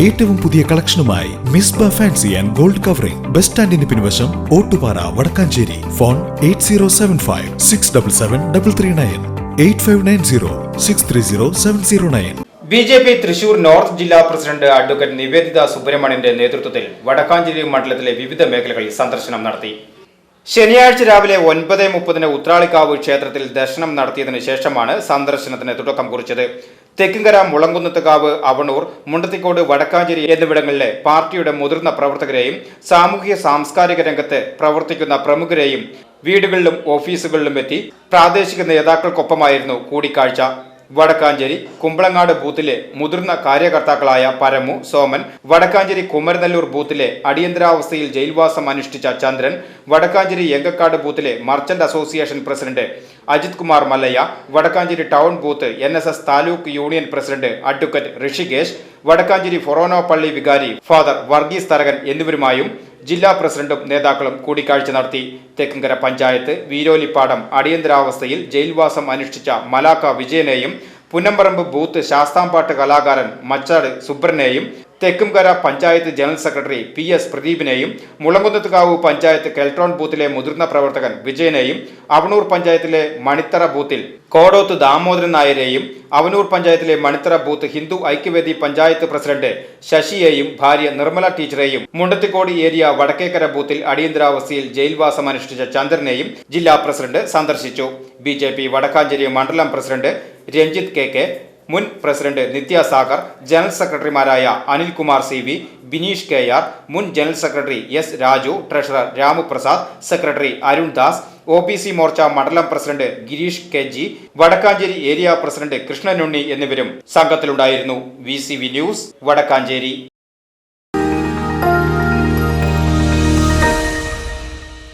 ഏറ്റവും പുതിയ കളക്ഷനുമായി Misba fancy and gold covering. Bus സ്റ്റാൻഡിന് പിൻവശം Ottupara Vadakkanchery. Phone eight zero seven five six double seven double three nine eight five nine zero six three zero seven zero nine. B J P Thrissur north ജില്ലാ president advocate Nivedita സുബ്രഹ്മണ്യന്റെ നേതൃത്വത്തിൽ വടക്കാഞ്ചേരി മണ്ഡലത്തിലെ വിവിധ മേഖലകളിൽ സന്ദർശനം നടത്തി. ശനിയാഴ്ച രാവിലെ ഒൻപത് മുപ്പതിന് ഉത്രാളിക്കാവ് ക്ഷേത്രത്തിൽ ദർശനം നടത്തിയതിനു ശേഷമാണ് സന്ദർശനത്തിന് തുടക്കം കുറിച്ചത്. തെക്കുംകര മുളങ്കുന്നത്തുകാവ് അവണൂർ മുണ്ടത്തിക്കോട് വടക്കാഞ്ചേരി എന്നിവിടങ്ങളിലെ പാർട്ടിയുടെ മുതിർന്ന പ്രവർത്തകരെയും സാമൂഹ്യ സാംസ്കാരിക രംഗത്ത് പ്രവർത്തിക്കുന്ന പ്രമുഖരെയും വീടുകളിലും ഓഫീസുകളിലും എത്തി പ്രാദേശിക നേതാക്കൾക്കൊപ്പമായിരുന്നു കൂടിക്കാഴ്ച. വടക്കാഞ്ചേരി കുമ്പളങ്ങാട് ബൂത്തിലെ മുതിർന്ന കാര്യകർത്താക്കളായ പരമു സോമൻ വടക്കാഞ്ചേരി കുമരനെല്ലൂർ ബൂത്തിലെ അടിയന്തരാവസ്ഥയിൽ ജയിൽവാസം അനുഷ്ഠിച്ച Chandran Vadakkanchery Enkakkad ബൂത്തിലെ merchant association president Ajith Kumar Mallayya Vadakkanchery town booth N taluk union president advocate Rishikesh Vadakkanchery ഫൊറോനോ പള്ളി വികാരി ഫാദർ വർഗീസ് തരകൻ എന്നിവരുമായും ജില്ലാ പ്രസിഡന്റും നേതാക്കളും കൂടിക്കാഴ്ച നടത്തി. തെക്കുംകര പഞ്ചായത്ത് വീരോലിപ്പാടം അടിയന്തരാവസ്ഥയിൽ ജയിൽവാസം അനുഷ്ഠിച്ച മലാക്ക വിജയനെയും പുന്നമ്പറമ്പ് ബൂത്ത് ശാസ്താംപാട്ട് കലാകാരൻ Machad സുബ്രനെയും Thekkumkara panchayat general secretary P S പ്രദീപിനെയും Mulankunnathukavu panchayat Keltron ബൂത്തിലെ മുതിർന്ന പ്രവർത്തകൻ വിജയനെയും അവണൂർ പഞ്ചായത്തിലെ മണിത്തറ ബൂത്തിൽ കോടോത്ത് ദാമോദരൻ നായരെയും അവനൂർ പഞ്ചായത്തിലെ മണിത്തറ ബൂത്ത് ഹിന്ദു ഐക്യവേദി പഞ്ചായത്ത് പ്രസിഡന്റ് ശശിയെയും ഭാര്യ നിർമ്മല ടീച്ചറെയും മുണ്ടത്തിക്കോട് ഏരിയ വടക്കേക്കര ബൂത്തിൽ അടിയന്തരാവസ്ഥയിൽ ജയിൽവാസം അനുഷ്ഠിച്ച ചന്ദ്രനെയും ജില്ലാ പ്രസിഡന്റ് സന്ദർശിച്ചു. ബി വടക്കാഞ്ചേരി മണ്ഡലം പ്രസിഡന്റ് രഞ്ജിത്ത് കെ കെ മുൻ പ്രസിഡന്റ് നിത്യ സാഗർ ജനറൽ സെക്രട്ടറിമാരായ Anilkumar C V Bineesh K R മുൻ general secretary S Raju treasurer Ramuprasad secretary Arun Das O B C Morcha മണ്ഡലം president Gireesh K G Vadakkanchery area president Krishnanunni എന്നിവരും സംഘത്തിലുണ്ടായിരുന്നു. V C V news Vadakkanchery.